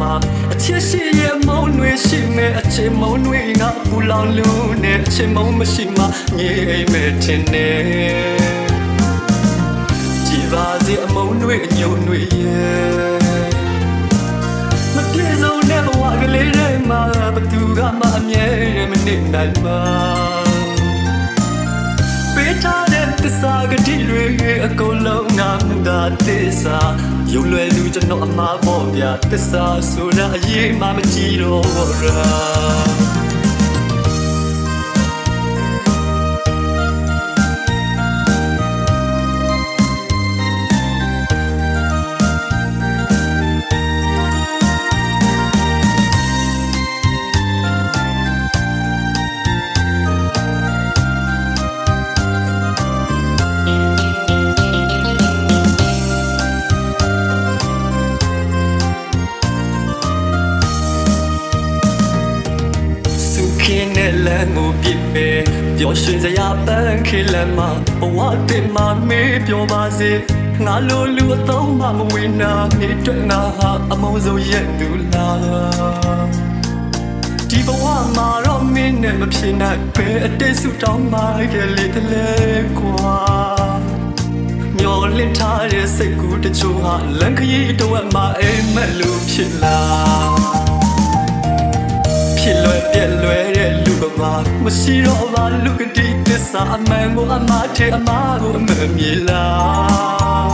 မှာအချစ်ရှိရဲ့မုံတွေရှိမယ်အချစ်မုံတွေငါပူလောင်လို့နဲ့အချစ်မုံမရှိမှငြိမ်မဲ့ထင်နေကြည်ပါစေအမုံတွေအညုံတွေရဲ့မပြေဆုံးတဲ့ဘဝကလေးတွေမှာဘသူကမှအမြဲမနေနိုင်ပါပေးထားတဲ့သစ္စာကတိတွေအကုန်လုံးငါမှသာသစ္စာ ရုပ်လွယ်လူကျွန်တော်အမှားပေါ့ဗျာသစ္စာဆိုတာအရေးမှမကြည့်တော့ရာ င်းနဲ့လမ်းကိုပြစ်ပဲပျော်ရွှင်စရာပန်းခေလမ်းမှာဘဝတင်မှာမေးပြောပါစေငါလိုလူအသုံးမှမဝင်နာနေတွေ့ငါဟာအမုန်းဆုံးရဲ့သူလားဒီဘဝမှာတော့မင်းနဲ့မဖြစ်နိုင်ပဲအတိတ်ဆုတောင်းမှခဲ့လေတလဲကွာမျောလင့်ထားတဲ့စိတ်ကူးတချို့ဟာလမ်းခရီးတော့မှအိမ်မက်လို့ဖြစ်လာဖြစ်လွယ်ပြက်လွယ်တဲ့လူကဘာ မရှိတော့ဘာလူကတိသစ္စာအမှန်ကိုအမှားထဲအမှားကိုအမှန်မြေလား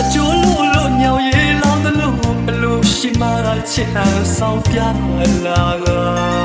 အကျိုးလို့လို့ညောင်ရည်လောင်းတယ်လို့ဘလို့ရှိမှလာချစ်ဟန်ဆောင်ပြလာကမာယာများတဲ့လူ